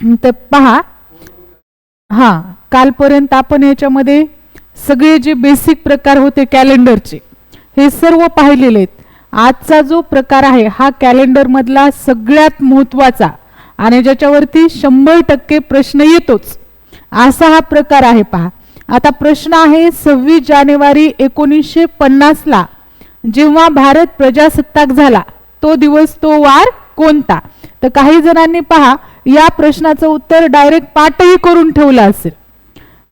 तर पहा. हा कालपर्यंत आपण याच्यामध्ये सगळे जे बेसिक प्रकार होते कॅलेंडरचे हे सर्व पाहिलेले आहेत. आजचा जो प्रकार आहे हा कॅलेंडर मधला सगळ्यात महत्त्वाचा आणि ज्याच्यावरती शंभर टक्के प्रश्न येतोच असा हा प्रकार आहे पहा. आता प्रश्न आहे सव्वीस जानेवारी एकोणीसशे पन्नासला जेव्हा भारत प्रजासत्ताक झाला तो दिवस तो वार कोणता? तर काही जणांनी पहा या प्रश्नाचं उत्तर डायरेक्ट पाठही करून ठेवलं असेल.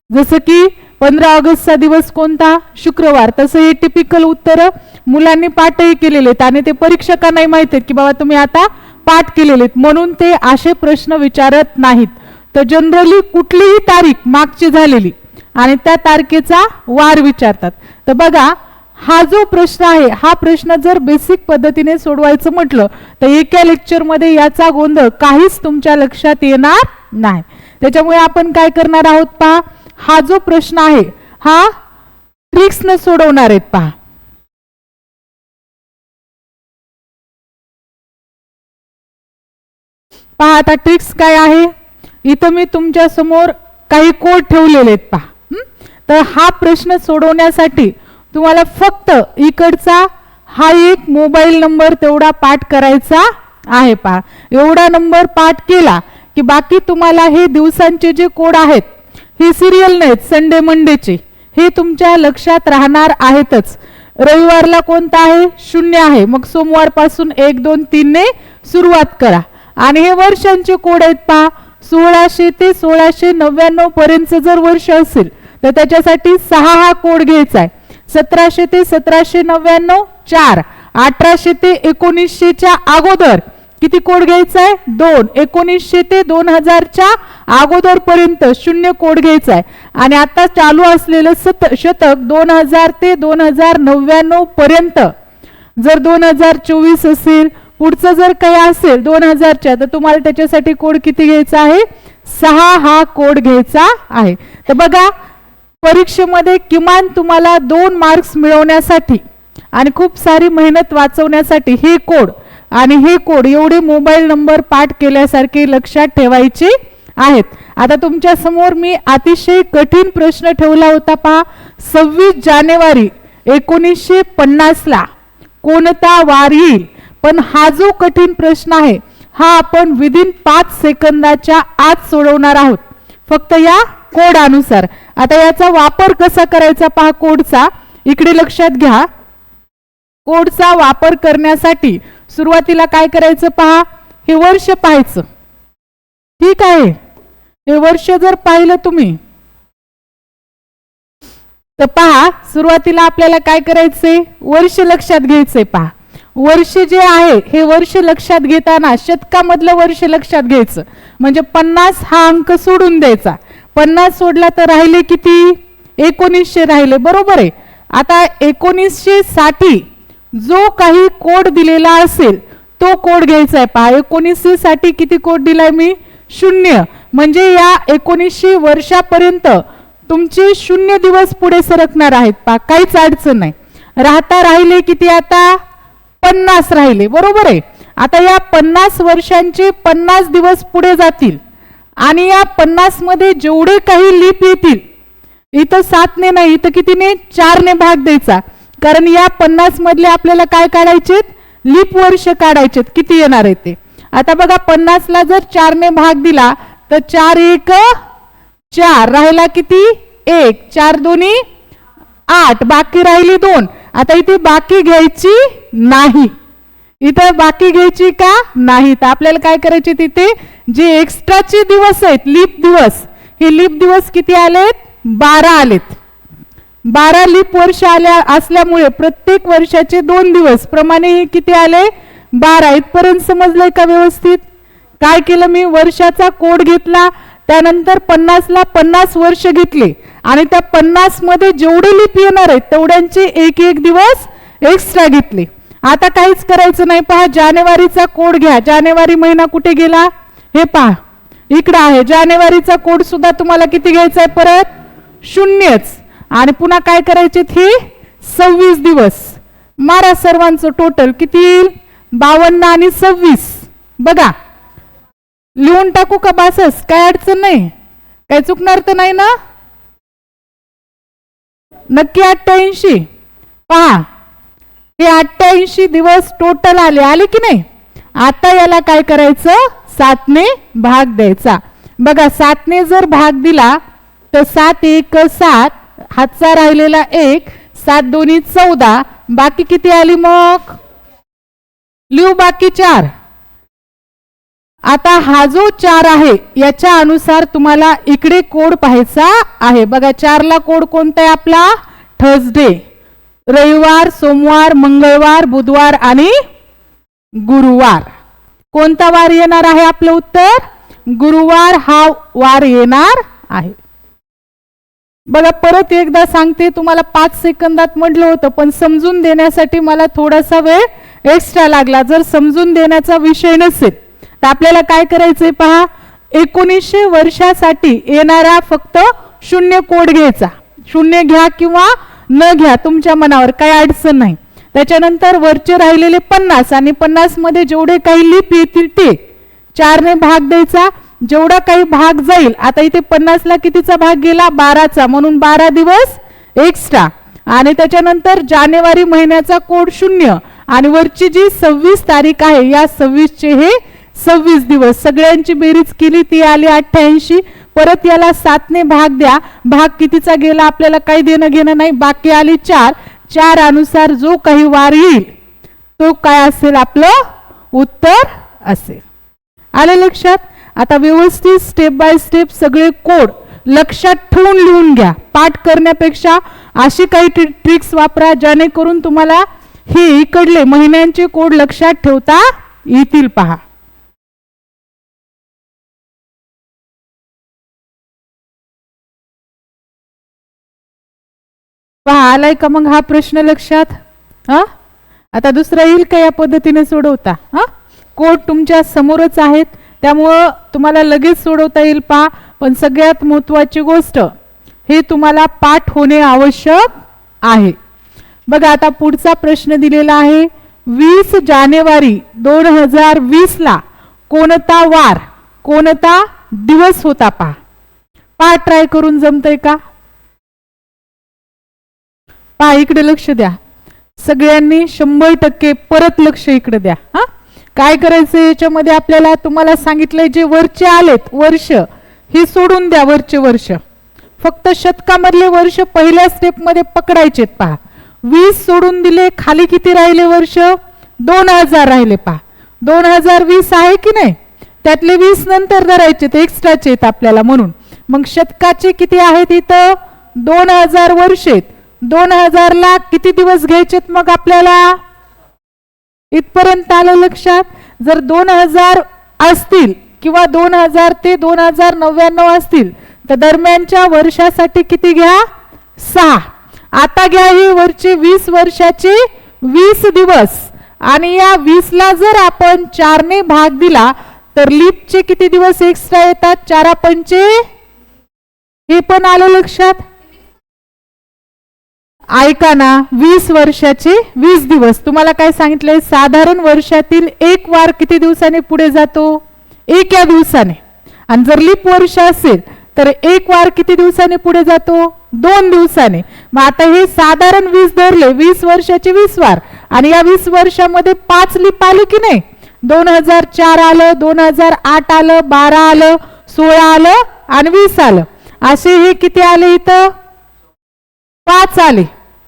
जसं की पंधरा ऑगस्टचा दिवस कोणता? शुक्रवार. तसं हे टिपिकल उत्तर मुलांनी पाठही केलेले आहेत. आणि ते परीक्षकांनाही माहीत आहेत की बाबा तुम्ही आता पाठ केलेले आहेत. म्हणून ते असे प्रश्न विचारत नाहीत. तर जनरली कुठलीही तारीख मागची झालेली आणि त्या तारखेचा वार विचारतात. तर बघा हा जो प्रश्न आहे हा प्रश्न जर बेसिक पद्धतीने सोडवायचं म्हटलं तर एका लेक्चरमध्ये याचा गोंधळ काहीच तुमच्या लक्षात येणार नाही. त्याच्यामुळे आपण काय करणार आहोत पहा हा जो प्रश्न आहे हा ट्रिक्सनं सोडवणार आहेत पहा. पहा आता ट्रिक्स काय आहे? इथं मी तुमच्यासमोर काही कोड ठेवलेले आहेत पहा. तर हा प्रश्न सोडवण्यासाठी तुम्हाला फक्त इकडचा हा एक मोबाईल नंबर तेवढा पाठ करायचा आहे पहा. एवढा नंबर पाठ केला की बाकी तुम्हाला हे दिवसांचे जे कोड आहेत हे सिरियल नाहीत संडे मंडेचे हे तुमच्या लक्षात राहणार आहेतच. रविवारला कोणता आहे? शून्य आहे. मग सोमवारपासून एक दोन तीनने सुरुवात करा. आणि हे वर्षांचे कोड आहेत पहा. सोळाशे ते सोळाशे नव्याण्णव पर्यंत जर वर्ष असेल तर त्याच्यासाठी सहा हा कोड घ्यायचा आहे. सतराशे ते सतराशे नव्याण्णव चार. अठराशे ते एकोणीसशेच्या अगोदर. किती कोड घ्यायचा आहे दोन. एकोणीसशे ते दोन हजारच्या अगोदर पर्यंत शून्य कोड घ्यायचा आहे आणि आता चालू असलेलं सत शतक दोन हजार ते दोन हजार नव्याण्णव पर्यंत. जर दोन हजार चोवीस असेल पुढचं जर काही असेल दोन हजारच्या तर तुम्हाला त्याच्यासाठी कोड किती घ्यायचा आहे? सहा हा कोड घ्यायचा आहे. तर बघा परीक्षेमध्ये किमान तुम्हाला दोन मार्क्स मिळवण्यासाठी आणि खूप सारी मेहनत वाचवण्यासाठी हे कोड आणि हे कोड एवढे मोबाईल नंबर पाठ केल्यासारखे लक्षात ठेवायचे आहेत. आता तुमच्यासमोर मी अतिशय कठीण प्रश्न ठेवला होता पहा. सव्वीस जानेवारी एकोणीसशे पन्नासला कोणता वार येईल? पण हा जो कठीण प्रश्न आहे हा आपण विदिन पाच सेकंदाच्या आत सोडवणार आहोत. फक्त या कोड अनुसार. आता याचा वापर कसा करायचा पहा कोडचा. इकडे लक्षात घ्या. कोडचा वापर करण्यासाठी सुरुवातीला काय करायचं पहा? हे वर्ष पाहायचं. ठीक आहे. हे वर्ष जर पाहिलं तुम्ही. तर पहा सुरुवातीला आपल्याला काय करायचंय? वर्ष लक्षात घ्यायचंय पहा. वर्ष जे आहे हे वर्ष लक्षात घेताना शतकामधलं वर्ष लक्षात घ्यायचं. म्हणजे पन्नास हा अंक सोडून द्यायचा. पन्नास सोडला तर राहिले किती? एकोणीसशे राहिले. बरोबर आहे. आता एकोणीसशे साठी जो काही कोड दिलेला असेल तो कोड घ्यायचा आहे. पहा एकोणीसशे साठी किती कोड दिलाय मी? शून्य. म्हणजे या एकोणीसशे वर्षापर्यंत तुमचे शून्य दिवस पुढे सरकणार आहेत. पहा काहीच अडचण नाही. राहता राहिले किती आता? पन्नास राहिले. बरोबर आहे. आता या पन्नास वर्षांचे पन्नास दिवस पुढे जातील. आणि या पन्नासमध्ये जेवढे काही लीप येतील इथं सातने नाही इथं कितीने चारने भाग द्यायचा. कारण या पन्नास मधले आपल्याला काय काढायचे लीप वर्ष काढायचे किती येणार आहे ते? आता बघा पन्नासला जर चारने भाग दिला तर चार एक चार. राहिला किती? एक. चार दोन्ही आठ. बाकी राहिली दोन. आता इथे बाकी घ्यायची नाही. इथे बाकी घ्यायची का? नाही. तर आपल्याला काय करायचे तिथे जे एक्स्ट्राचे दिवस आहेत लीप दिवस हे लीप दिवस किती आलेत? बारा आलेत. बारा लीप वर्ष आल्या असल्यामुळे प्रत्येक वर्षाचे दोन दिवस प्रमाणे हे किती आले? बारा. इथपर्यंत समजलंय का व्यवस्थित? काय केलं मी? वर्षाचा कोड घेतला त्यानंतर पन्नासला पन्नास वर्ष घेतले. आणि त्या पन्नासमध्ये जेवढे लिप येणार आहेत तेवढ्यांचे एक एक दिवस एक्स्ट्रा घेतले. आता काहीच करायचं नाही. पहा जानेवारीचा कोड घ्या. जानेवारी महिना कुठे गेला? हे पहा इकडं आहे. जानेवारीचा कोड सुद्धा तुम्हाला किती घ्यायचा आहे परत? शून्यच. आणि पुन्हा काय करायचे ही सव्वीस दिवस. मारा सर्वांचं टोटल किती येईल? बावन्न आणि सव्वीस. बघा. लिहून टाकू का बासस? काय अडचण नाही. काय चुकणार तर नाही ना? नक्की अठ्ठ्याऐंशी. पहा. हे अठ्ठ्याऐंशी दिवस टोटल आले. आले की नाही? आता याला काय करायचं? सातने भाग द्यायचा. बघा सातने जर भाग दिला तर सात एक सात हातचा राहिलेला एक सात दोन्ही चौदा बाकी किती आली मग? लिहू बाकी चार. आता हा जो चार आहे याच्या अनुसार तुम्हाला इकडे कोड पाहायचा आहे. बघा चारला कोड कोणता आहे आपला? थर्सडे रविवार सोमवार मंगळवार बुधवार आणि गुरुवार. कोणता वार येणार आहे आपलं उत्तर? गुरुवार हा वार येणार आहे. बघा परत एकदा सांगते तुम्हाला पाच सेकंदात म्हटलं होतं पण समजून देण्यासाठी मला थोडासा वेळ एक्स्ट्रा लागला. जर समजून देण्याचा विषय नसेल तर आपल्याला काय करायचंय पहा? एकोणीसशे वर्षासाठी येणारा फक्त शून्य कोड घ्यायचा. शून्य घ्या किंवा न घ्या तुमच्या मनावर काही अडचण नाही. त्याच्यानंतर वरचे राहिलेले पन्नास आणि पन्नासमध्ये जेवढे काही लिप येतील ते चारने भाग द्यायचा जेवढा काही भाग जाईल आता इथे पन्नासला कितीचा भाग गेला? बाराचा. म्हणून बारा दिवस एक्स्ट्रा आणि त्याच्यानंतर जानेवारी महिन्याचा कोड शून्य. आणि वरची जी सव्वीस तारीख आहे या सव्वीसचे हे सव्वीस दिवस. सगळ्यांची बेरीज केली ती आली अठ्ठ्याऐंशी. परत याला सातने भाग द्या. भाग कितीचा गेला? आपल्याला काही देणं घेणं नाही. बाकी आली चार. चार अनुसार जो काही वार येईल तो काय असेल? आपलं उत्तर असेल. आले लक्षात? आता व्यवस्थित स्टेप बाय स्टेप सगळे कोड लक्षात ठेवून लिहून घ्या. पाठ करण्यापेक्षा अशी काही ट्रिक्स वापरा जेणेकरून तुम्हाला हे इकडले महिन्यांचे कोड लक्षात ठेवता येतील पहा. पहा आलाय का मग हा प्रश्न लक्षात? हा? आता दुसरा येईल का या पद्धतीने सोडवता? हा? कोट तुमच्या समोरच आहेत त्यामुळं तुम्हाला लगेच सोडवता येईल पहा पण सगळ्यात महत्वाची गोष्ट हे तुम्हाला पाठ होणे आवश्यक आहे. बघा आता पुढचा प्रश्न दिलेला आहे. वीस जानेवारी दोन हजार वीसला कोणता वार कोणता दिवस होता पहा पहा ट्राय करून जमतंय का? पहा इकडे लक्ष द्या. सगळ्यांनी शंभर टक्के परत लक्ष इकडे द्या. हा? काय करायचं याच्यामध्ये आपल्याला? तुम्हाला सांगितलंय जे वरचे आलेत वर्ष हे सोडून द्या वरचे वर्ष. फक्त शतकामधले वर्ष पहिल्या स्टेपमध्ये पकडायचेत पहा. वीस सोडून दिले खाली किती राहिले वर्ष? दोन हजार राहिले पहा. दोन हजार वीस आहे की नाही? त्यातले वीस नंतर धरायचे एक्स्ट्राचे आहेत आपल्याला म्हणून. मग शतकाचे किती आहेत इथं? दोन हजार वर्ष आहेत दोन हजारला किती दिवस घ्यायचेत मग आपल्याला? इथपर्यंत आलं लक्षात? जर दोन हजार असतील किंवा दोन हजार ते दोन हजार नव्याण्णव असतील तर दरम्यानच्या वर्षासाठी किती घ्या? सहा. आता घ्या ही वरची वीस वर्षाचे वीस दिवस. आणि या वीसला जर आपण चारने भाग दिला तर लीपचे किती दिवस एक्स्ट्रा येतात? चारा पंचे हे पण आलं लक्षात? ऐका ना वीस वर्षाचे वीस दिवस. तुम्हाला काय सांगितलंय? साधारण वर्षातील एक वार किती दिवसाने पुढे जातो? एक या दिवसाने. आणि जर लीप वर्ष असेल तर एक वार किती दिवसाने पुढे जातो? दोन दिवसाने. मग आता हे साधारण वीस धरले वीस वर्षाचे वीस वार. आणि या वीस वर्षामध्ये पाच लिप आली की नाही? दोन हजार चार आलं दोन हजार आठ आलं बारा आलं सोळा आलं आणि वीस आलं. असे हे किती आले इथं? पाच आले.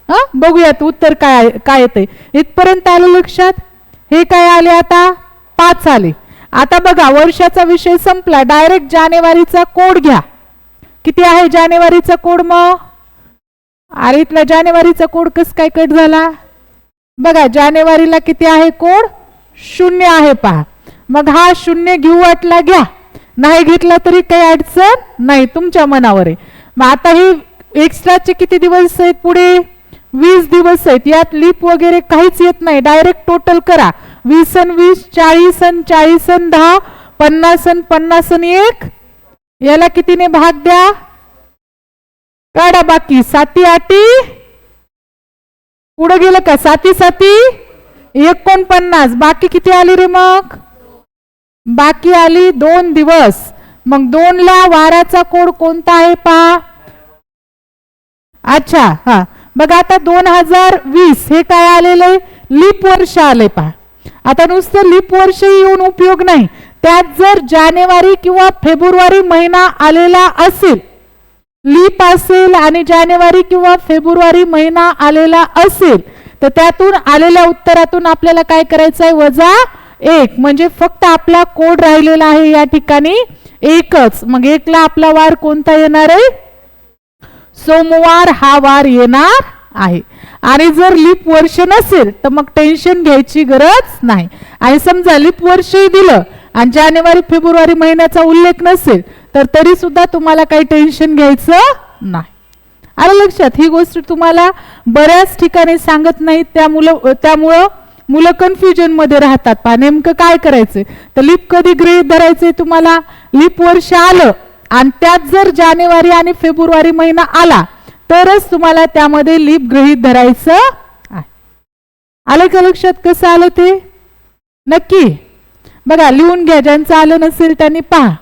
हा? बघूयात उत्तर काय काय येते इथपर्यंत आलं लक्षात? हे काय आले आता? पाच आले. आता बघा वर्षाचा विषय संपला. डायरेक्ट जानेवारीचा कोड घ्या. किती आहे जानेवारीचा कोड मग अरे इथला जानेवारीचा कोड कस काय कट झाला? बघा जानेवारीला किती आहे कोड शून्य आहे पहा. मग हा शून्य घेऊ वाटला घ्या. नाही घेतला तरी काही अडचण नाही. तुमच्या मनावर आहे. मग आता ही एक्स्ट्राचे किती दिवस आहेत पुढे? वीस दिवस आहेत. यात लिप वगैरे काहीच येत नाही. डायरेक्ट टोटल करा. वीस अन वीस चाळीस अन चाळीस अन दहा पन्नास अन पन्नास अन एक. याला कितीने भाग द्या? काढा बाकी. साती आटी पुढे गेलं का? साती साती. एकोणपन्नास. बाकी किती आली रे मग? बाकी आली दोन दिवस. मग दोनला वाराचा कोड कोणता आहे पहा. अच्छा हा. बघा आता दोन हजार वीस हे काय आलेलं आहे? लीप वर्ष आले पहा. आता नुसतं लीप वर्ष येऊन उपयोग नाही. त्यात जर जानेवारी किंवा फेब्रुवारी महिना आलेला असेल लीप असेल आणि जानेवारी किंवा फेब्रुवारी महिना आलेला असेल तर त्यातून आलेल्या उत्तरातून आपल्याला काय करायचं आहे? वजा एक. म्हणजे फक्त आपला कोड राहिलेला आहे या ठिकाणी एकच. मग एकला आपला वार कोणता येणार आहे? सोमवार हा वार येणार आहे. आणि जर लिप वर्ष नसेल तर मग टेन्शन घ्यायची गरज नाही. आणि समजा लीप वर्षही दिलं आणि जानेवारी फेब्रुवारी महिन्याचा उल्लेख नसेल तर तरी सुद्धा तुम्हाला काही टेन्शन घ्यायचं नाही. आलं लक्षात? ही गोष्ट तुम्हाला बऱ्याच ठिकाणी सांगत नाहीत. त्यामुळं त्यामुळं मुलं कन्फ्युजनमध्ये राहतात. पा नेमकं काय करायचंय? तर लिप कधी गृहीत धरायचंय तुम्हाला? लिप वर्ष आलं आणि त्यात जर जानेवारी आणि फेब्रुवारी महिना आला तरच तुम्हाला त्यामध्ये लीप गृहीत धरायचं आहे. आलं का लक्षात कसं आलं ते? नक्की. बघा लिहून घ्या. ज्यांचं आलं नसेल त्यांनी पहा.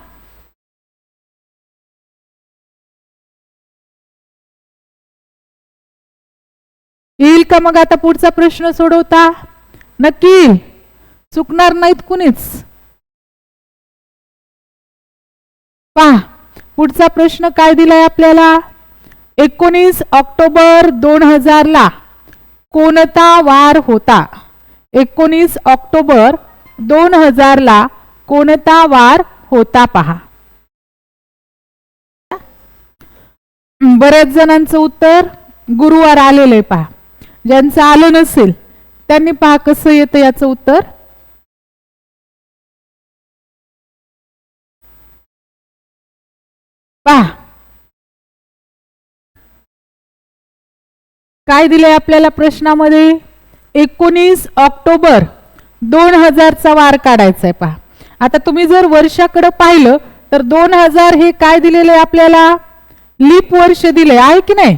येईल का मग आता पुढचा प्रश्न सोडवता? नक्की. चुकणार नाहीत कुणीच. पहा. पुढचा प्रश्न काय दिलाय आपल्याला? एकोणीस ऑक्टोबर दोन हजारला कोणता वार होता? एकोणीस ऑक्टोबर दोन हजारला कोणता वार होता पहा. बऱ्याच जणांचं उत्तर गुरुवार आलेलं आहे पहा. ज्यांचं आलं नसेल त्यांनी पहा कसं येतं याचं उत्तर. पहा काय दिलंय आपल्याला प्रश्नामध्ये? एकोणीस ऑक्टोबर दोन हजारचा वार काढायचा आहे पहा. आता तुम्ही जर वर्षाकडे पाहिलं तर दोन हजार हे काय दिलेलं आहे आपल्याला? लीप वर्ष दिले आहे की नाही?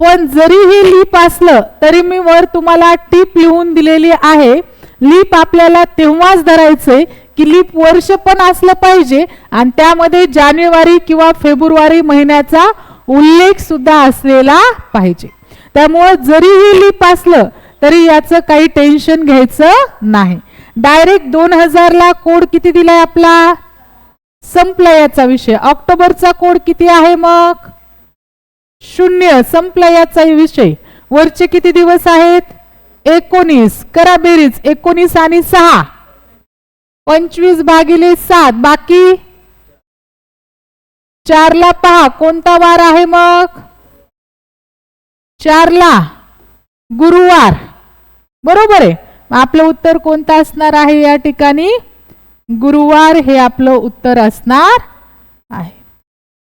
पण जरी हे लीप असलं तरी मी वर तुम्हाला टीप लिहून दिलेली आहे. लीप आपल्याला तेव्हाच धरायचंय की लीप वर्ष पण असलं पाहिजे. आणि त्यामध्ये जानेवारी किंवा फेब्रुवारी महिन्याचा उल्लेख सुद्धा असलेला पाहिजे. त्यामुळं जरी हे लीप असलं तरी याचं काही टेन्शन घ्यायचं नाही. डायरेक्ट दोन हजारला कोड किती दिलाय आपला? संपला याचा विषय. ऑक्टोबरचा कोड किती आहे मग? शून्य. संपला याचा विषय. वरचे किती दिवस आहेत? एकोणीस. करा बेरीज. एकोणीस आणि सहा. पंचवीस भागिले सात बाकी? चारला पहा कोणता वार आहे मग? चारला. गुरुवार. बरोबर आहे. आपलं उत्तर कोणतं असणार आहे या ठिकाणी? गुरुवार हे आपलं उत्तर असणार आहे.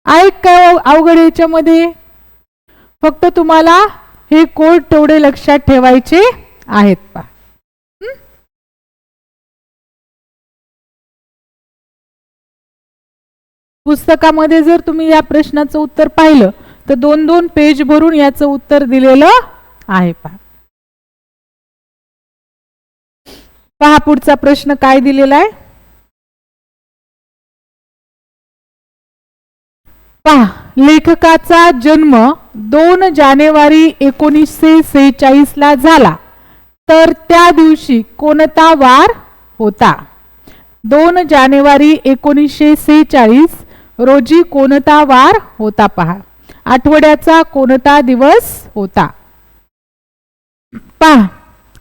आहे काय अवघड याच्यामध्ये? फक्त तुम्हाला हे कोड तेवढे लक्षात ठेवायचे आहेत पा पुस्तकामध्ये जर तुम्ही या प्रश्नाचं उत्तर पाहिलं तर दोन दोन पेज भरून याचं उत्तर दिलेलं आहे पहा. पहा पुढचा प्रश्न काय दिलेला आहे? पहा लेखकाचा जन्म दोन जानेवारी एकोणीसशे सेहेचाळीस ला झाला. तर त्या दिवशी कोणता वार होता? दोन जानेवारी एकोणीसशे सेहेचाळीस रोजी कोणता वार होता पहा. आठवड्याचा कोणता दिवस होता? पहा.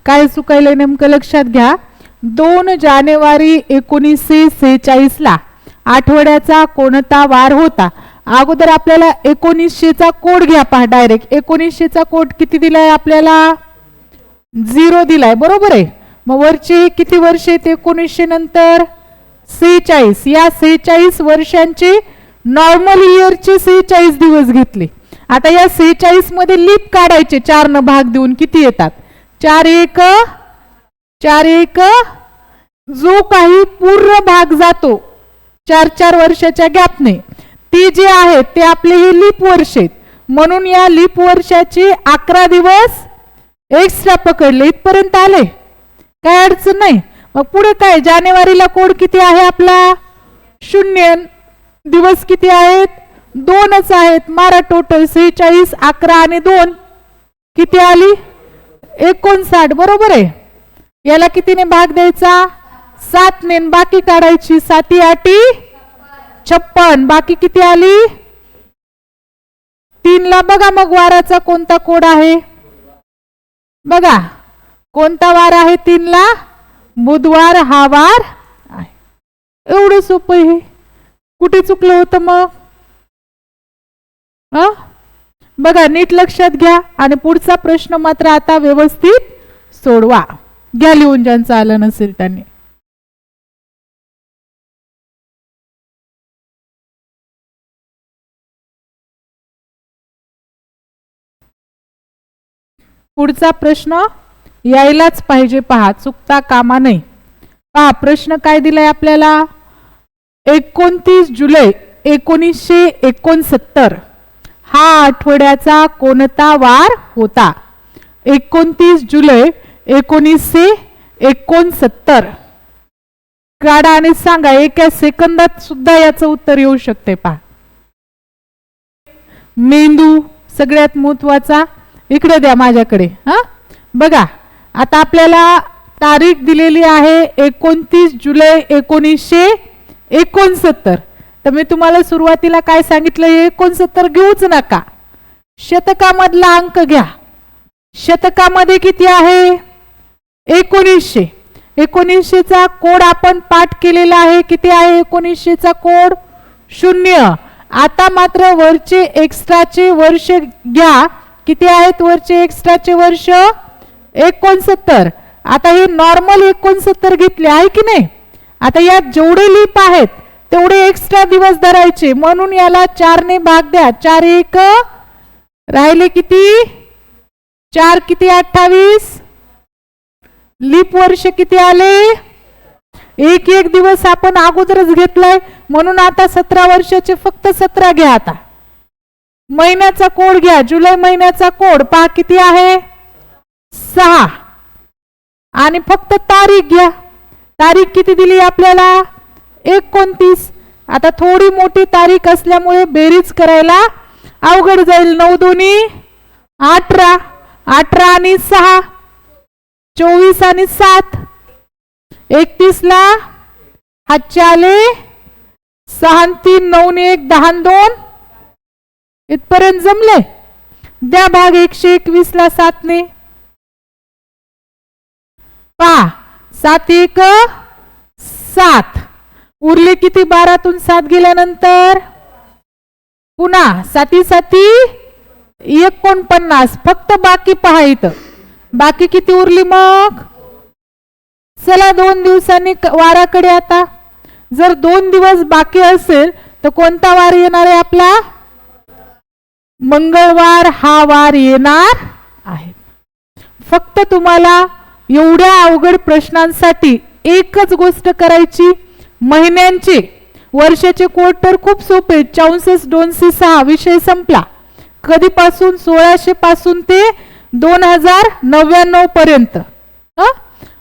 काय चुकायला नेमकं लक्षात घ्या. दोन जानेवारी एकोणीसशे सेहेचाळीस ला आठवड्याचा कोणता वार होता? अगोदर आपल्याला एकोणीसशेचा कोड घ्या पहा डायरेक्ट एकोणीसशेचा कोड किती दिलाय आपल्याला? झिरो दिलाय. बरोबर आहे. मग वरचे किती वर्ष येते एकोणीसशे नंतर? सेहेचाळीस. या सेहेचाळीस वर्षांची नॉर्मल इयरचे सेहेचाळीस दिवस घेतले. आता या सेहेचाळीसमध्ये लीप काढायचे. चार न भाग देऊन किती येतात? चार एक चार एक जो काही पूर्ण भाग जातो चार चार वर्षाच्या गॅपने ते जे आहेत ते आपले हे लीप वर्ष आहेत. म्हणून या लीप वर्षाचे अकरा दिवस एक्स्ट्रा पकडले. इथपर्यंत आले. काय अडचण नाही. मग पुढे काय? जानेवारीला कोड किती आहे आपला? शून्य दिवस किती आहेत? दोनच आहेत. मारा टोटल सेहेचाळीस अकरा आणि दोन. किती आली? एकोणसाठ. बरोबर आहे. याला कितीने भाग द्यायचा? सातने. बाकी काढायची? साती आठी छप्पन. बाकी किती आली? तीनला बघा मग वाराचा कोणता कोड आहे. बघा. कोणता वार आहे तीनला? बुधवार हा वार आहे. एवढं सोपं आहे. हे. कुठे चुकलं होतं मग? बघा नीट लक्षात घ्या आणि पुढचा प्रश्न मात्र आता व्यवस्थित सोडवा. घ्या लिहून ज्यांचं आलं नसेल त्यांनी. पुढचा प्रश्न यायलाच पाहिजे पहा चुकता कामा नाही पहा प्रश्न काय दिलाय आपल्याला? एकोणतीस जुलै एकोणीसशे एकोणसत्तर. हा आठवड्याचा कोणता वार होता? एकोणतीस जुलै एकोणीसशे एकोणसत्तर. काढा आणि सांगा एका सेकंदात सुद्धा याचं उत्तर येऊ शकते पहा. मेंदू सगळ्यात महत्त्वाचा इकडे द्या माझ्याकडे हा? बघा. आता आपल्याला तारीख दिलेली आहे एकोणतीस जुलै एकोणीसशे एकोणसत्तर. तर मी तुम्हाला सुरुवातीला काय सांगितलं एकोणसत्तर घेऊच नका. शतकामधला अंक घ्या. शतकामध्ये किती आहे? एकोणीसशे. एकोणीसशेचा कोड आपण पाठ केलेला आहे. किती आहे एकोणीसशेचा कोड? शून्य. आता मात्र वरचे एक्स्ट्राचे वर्ष घ्या. किती आहेत वरचे एक्स्ट्राचे वर्ष? एकोणसत्तर. आता हे नॉर्मल एकोणसत्तर घेतले आहे की नाही? आता यात जेवढे लीप आहेत तेवढे एक्स्ट्रा दिवस धरायचे. म्हणून याला चारने भाग द्या. चार एक राहिले किती? चार किती अठ्ठावीस? लीप वर्ष किती आले? एक एक दिवस आपण अगोदरच घेतलाय. म्हणून आता सतरा वर्षाचे फक्त सतरा घ्या आता. महिन्याचा कोड घ्या. जुलै महिन्याचा कोड. पहा किती आहे? सहा. आणि फक्त तारीख घ्या. तारीख किती दिली आपल्याला? एकोणतीस. आता थोडी मोठी तारीख असल्यामुळे बेरीज करायला अवघड जाईल. नऊ दोन्ही अठरा. अठरा आणि सहा. चोवीस आणि सात. एकतीसला हातचे आले सहा तीन नऊ एक दहा दोन. इथपर्यंत जमले? द्या भाग एकशे एकवीसला सातने. पहा सात एक सात. उरले किती? बारातून सात गेल्यानंतर? पुन्हा साती साती एकोणपन्नास. फक्त बाकी पहा इथं. बाकी किती उरली मग? चला दोन दिवसांनी वाराकडे आता. जर दोन दिवस बाकी असेल तर कोणता वार येणार आहे आपला? मंगळवार हा वार येणार आहे. फक्त तुम्हाला एवढ्या अवघड प्रश्नांसाठी एकच गोष्ट करायची. महिन्यांचे वर्षाचे कोड तर खूप सोपे चौसष्ट दोनशे सहा विषय संपला. कधीपासून? सोळाशे पासून ते दोन हजार नव्याण्णव पर्यंत. हं?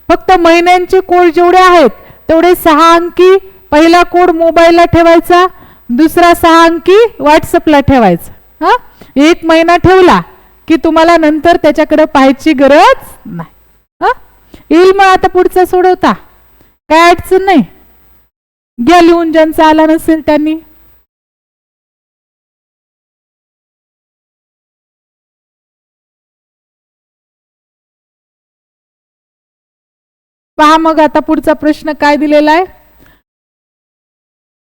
फक्त महिन्यांचे कोड जेवढे आहेत तेवढे सहा अंकी पहिला कोड मोबाईलला ठेवायचा दुसरा सहा अंकी व्हॉट्सअपला ठेवायचा. हा? एक महिना ठेवला की तुम्हाला नंतर त्याच्याकडे पाहायची गरज नाही. येईल मग आता पुढचा सोडवता. काय अडचण नाही. घ्या लिहून ज्यांचा आला नसेल त्यांनी. पहा मग आता पुढचा प्रश्न काय दिलेला आहे.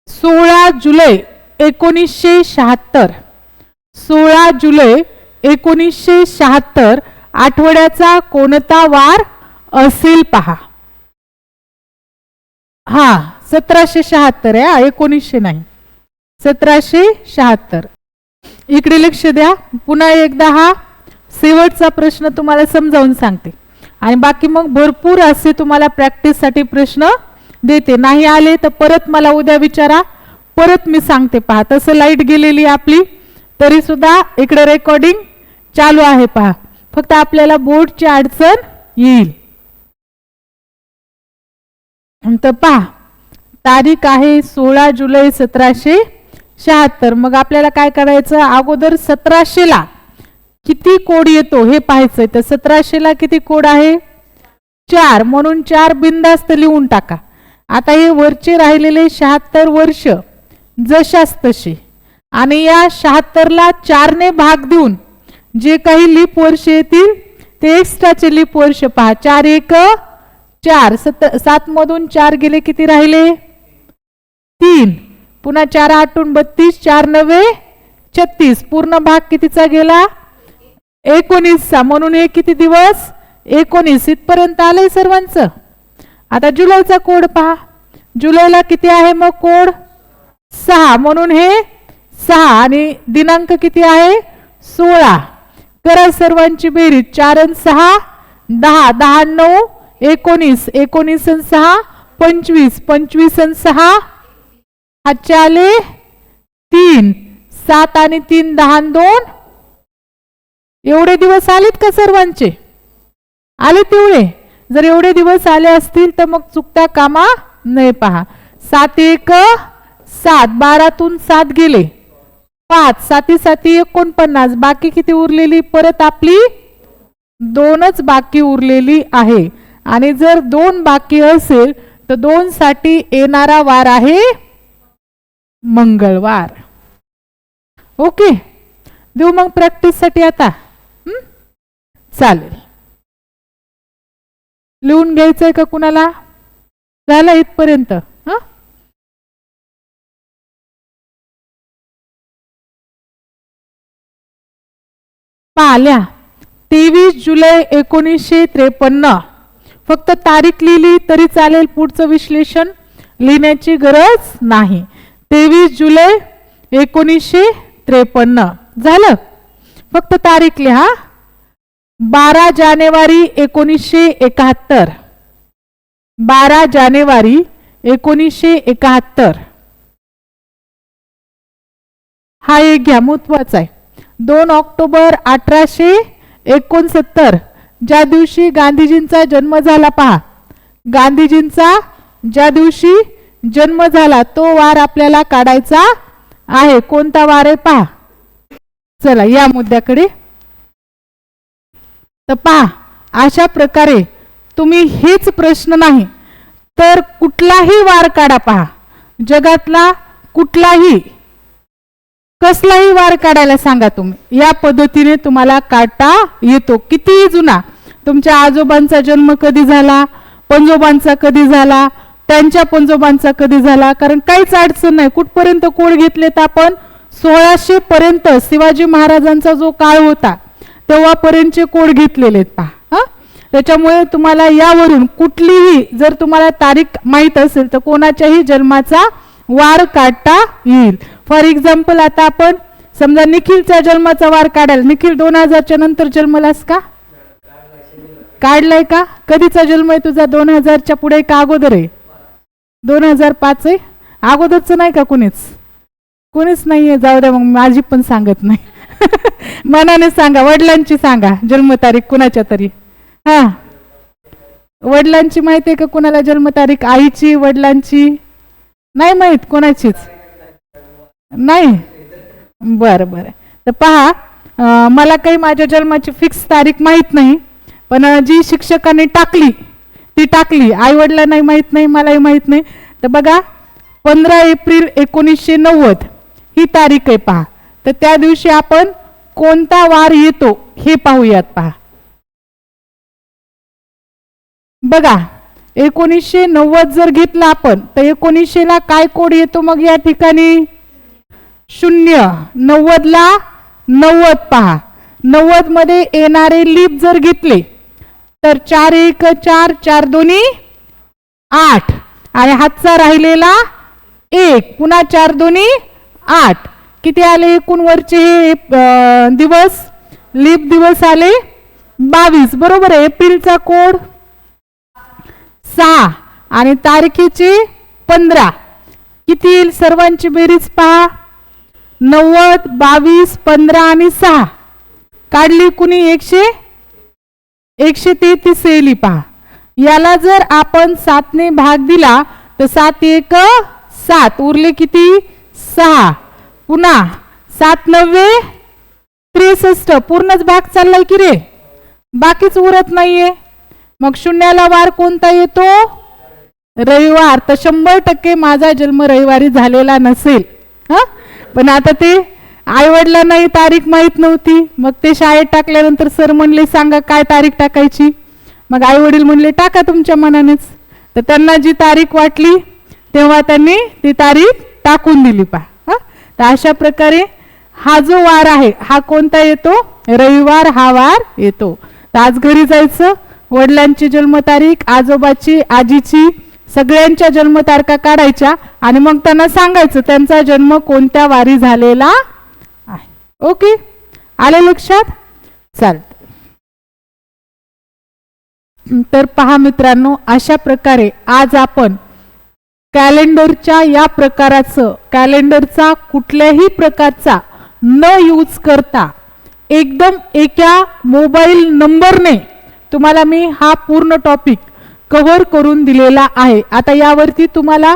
सोळा जुलै एकोणीसशे शहात्तर. सोळा जुलै एकोणीसशे शहात्तर आठवड्याचा कोणता वार? असेल पहा. हा सतराशे शहात्तर आहे एकोणीसशे नाही. सतराशे शहात्तर. इकडे लक्ष द्या. पुन्हा एकदा हा शेवटचा प्रश्न तुम्हाला समजावून सांगते. आणि बाकी मग भरपूर असे तुम्हाला प्रॅक्टिससाठी प्रश्न देते. नाही आले तर परत मला उद्या विचारा. परत मी सांगते पहा. तसं लाइट गेलेली आपली. तरी सुद्धा इकडे रेकॉर्डिंग चालू आहे पहा. फक्त आपल्याला बोर्डची अडचण येईल. तर पहा तारीख आहे सोळा जुलै सतराशे शहात्तर. मग आपल्याला काय करायचं? अगोदर सतराशेला किती कोड येतो हे पाहायचंय. तर सतराशेला किती कोड आहे? चार. म्हणून चार बिंदास्त लिहून टाका. आता हे वरचे राहिलेले शहात्तर वर्ष जशास तसे आणि या शहात्तरला चारने भाग देऊन जे काही लिप वर्ष येतील ते एक्स्ट्राचे लिप वर्ष पहा. चार एक चार. सत सात मधून चार गेले किती राहिले? तीन. पुन्हा चार आठून बत्तीस चार नव्हे छत्तीस. पूर्ण भाग कितीचा गेला? एकोणीसचा. म्हणून हे किती दिवस? एकोणीस. इथपर्यंत आलंय सर्वांचं. आता जुलैचा कोड पहा. जुलैला किती आहे मग कोड? सहा. म्हणून हे सहा. आणि दिनांक किती आहे? सोळा. करा सर्वांची बेरीज. चार आणि सहा दहा. दहा नऊ एकोणीस एकोणीस आणि सहा पंचवीस पंचवीस आणि सहा. हातचे आले तीन सात आणि तीन दहा दोन. एवढे दिवस आलेत का सर्वांचे? आले तेवढे. जर एवढे दिवस आले असतील तर मग चुकता कामा नाही पहा. सात एक सात. बारातून सात गेले. पाच. साती साती एकोणपन्नास. बाकी किती उरलेली? परत आपली दोनच बाकी उरलेली आहे. आणि जर दोन बाकी असेल तर दोन साठी येणारा वार आहे मंगळवार. ओके? देऊ मग प्रॅक्टिससाठी आता. चालेल. लिहून घ्यायचंय का कुणाला? झालं इथपर्यंत. हा? पाल्या तेवीस जुलै एकोणीसशे त्रेपन्न. फक्त तारीख लिहिली तरी चालेल पुढचं विश्लेषण. लिहिण्याची गरज नाही. तेवीस जुलै एकोणीसशे त्रेपन्न. झालं? फक्त तारीख लिहा. बारा जानेवारी एकोणीसशे एकाहत्तर. बारा जानेवारी एकोणीसशे एकाहत्तर. हा एक घ्या महत्त्वाचा आहे. दोन ऑक्टोबर अठराशे एकोणसत्तर. ज्या दिवशी गांधीजींचा जन्म झाला पहा. गांधीजींचा ज्या दिवशी जन्म झाला तो वार आपल्याला काढायचा आहे. कोणता वार आहे पहा. चला या मुद्द्याकडे. तर पहा अशा प्रकारे तुम्ही हेच प्रश्न नाही तर कुठलाही वार काढा पहा. जगातला कुठलाही कसलाही वार काढायला सांगा तुम्ही. या पद्धतीने तुम्हाला काढता येतो. कितीही जुना तुमच्या आजोबांचा जन्म कधी झाला? पंजोबांचा कधी झाला? त्यांच्या पंजोबांचा कधी झाला? कारण काहीच अडचण नाही. कुठपर्यंत कोड घेतलेत आपण? सोळाशे पर्यंत शिवाजी महाराजांचा जो काळ होता तेव्हापर्यंतचे कोड घेतलेले आहेत पहा त्याच्यामुळे तुम्हाला यावरून कुठलीही जर तुम्हाला तारीख माहीत असेल तर कोणाच्याही जन्माचा वार काढता येईल. फॉर एक्झाम्पल आता आपण समजा निखिलचा जन्माचा वार काढाल निखिल दोन हजारच्या नंतर जन्मलास का? काढलाय का? कधीचा जन्म आहे तुझा? दोन हजारच्या पुढे का अगोदर आहे? दोन हजार पाच आहे? अगोदरचं नाही का कुणीच? कोणीच नाही आहे जाऊ द्या मग माझी पण सांगत नाही. मनाने सांगा वडिलांची सांगा जन्मतारीख कुणाच्या तरी. हा. वडिलांची माहिती आहे का कुणाला जन्मतारीख? आईची वडिलांची? नाही माहीत कोणाचीच. नाही? बरं बरं. तर पहा मला काही माझ्या जन्माची फिक्स तारीख माहीत नाही. पण जी शिक्षकांनी टाकली ती टाकली. आई वडिलांनाही माहीत नाही मलाही माहीत नाही. तर बघा पंधरा एप्रिल एकोणीसशे नव्वद ही तारीख आहे पहा. तर त्या दिवशी आपण कोणता वार येतो हे पाहूयात पहा. बघा एकोणीसशे नव्वद जर घेतला आपण तर एकोणीसशेला काय कोड येतो मग या ठिकाणी? शून्य. नव्वदला नव्वद पहा. नव्वदमध्ये येणारे लीप जर घेतले तर चार एक चार चार दोन्ही आठ. आणि हातचा राहिलेला एक. पुन्हा चार दोन्ही आठ. किती आले एकूण वरचे हे दिवस? लीप दिवस आले बावीस. बरोबर आहे. एप्रिलचा कोड सहा. आणि तारखेचे पंधरा. किती येईल सर्वांची बेरीज पहा. नव्वद बावीस पंधरा आणि सहा. काढली कुणी? एकशे एकशे तेहतीस येईल पहा. याला जर आपण सातने भाग दिला तर सात एक सात. उरले किती? सहा. पुन्हा सात नव्वे त्रेसष्ट. पूर्णच भाग चाललाय की रे? बाकीच उरत नाहीये. मग शून्याला वार कोणता येतो? रविवार. तर शंभर टक्के माझा जन्म रविवारी झालेला नसेल. हा? पण आता ते आई वडिलांनाही तारीख माहीत नव्हती. मग ते शाळेत टाकल्यानंतर सर म्हणले सांगा काय तारीख टाकायची? मग आई वडील म्हणले टाका तुमच्या मनानेच. तर त्यांना जी तारीख वाटली तेव्हा त्यांनी ती तारीख टाकून दिली पा तर अशा प्रकारे हा जो वार आहे हा कोणता येतो? रविवार हा वार येतो. तर आज घरी जायचं वडिलांची जन्मतारीख आजोबाची आजीची सगळ्यांच्या जन्मतारखा काढायच्या आणि मग त्यांना सांगायचं त्यांचा जन्म कोणत्या वारी झालेला ओके? आले लक्षात? चालत तर पहा मित्रांनो अशा प्रकारे आज आपण कॅलेंडरच्या या प्रकाराचं कॅलेंडरचा कुठल्याही प्रकारचा न यूज करता एकदम एका मोबाईल नंबरने तुम्हाला मी हा पूर्ण टॉपिक कव्हर करून दिलेला आहे. आता यावरती तुम्हाला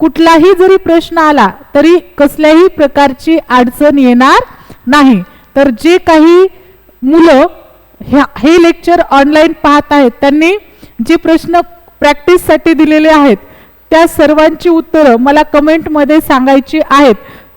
कुठलाही जरी प्रश्न आला तरी कसल्याही प्रकारची अडचण येणार नाही. तर जे काही मुलं ह्या हे लेक्चर ऑनलाईन पाहत आहेत त्यांनी जे प्रश्न प्रॅक्टिससाठी दिलेले आहेत त्या सर्वांची उत्तरं मला कमेंटमध्ये सांगायची आहेत.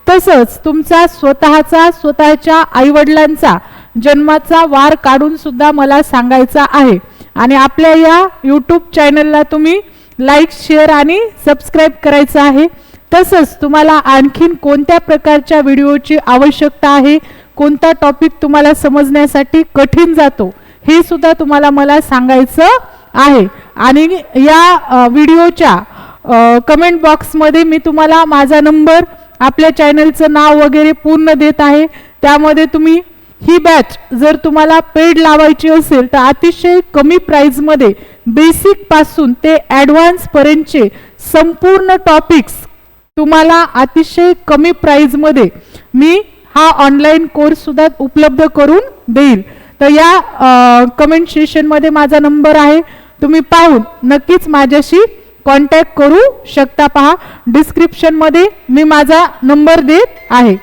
तसंच तुमचा स्वतःचा स्वतःच्या आईवडिलांचा जन्माचा वार काढून सुद्धा मला सांगायचा आहे. आणि आपल्या या यूट्यूब चॅनलला तुम्ही लाईक शेअर आणि सबस्क्राईब करायचं आहे. तसंच तुम्हाला आणखीन कोणत्या प्रकारच्या व्हिडिओची आवश्यकता आहे कोणता टॉपिक तुम्हाला समजण्यासाठी कठीण जातो हे सुद्धा तुम्हाला मला सांगायचं आहे. आणि या व्हिडिओच्या कमेंट बॉक्समध्ये मी तुम्हाला माझा नंबर आपल्या चॅनलचं नाव वगैरे पूर्ण देत आहे. त्यामध्ये तुम्ही ही बॅच जर तुम्हाला पेड लावायची असेल तर अतिशय कमी प्राईजमध्ये बेसिकपासून ते ॲडव्हान्सपर्यंतचे संपूर्ण टॉपिक्स तुम्हाला अतिशय कमी प्राईजमध्ये मी हा ऑनलाईन कोर्स सुद्धा उपलब्ध करून देईल. तर या कमेंट सेशनमध्ये माझा नंबर आहे. तुम्ही पाहून नक्कीच माझ्याशी कॉन्टॅक्ट करू शकता पहा. डिस्क्रिप्शनमध्ये मी माझा नंबर देत आहे.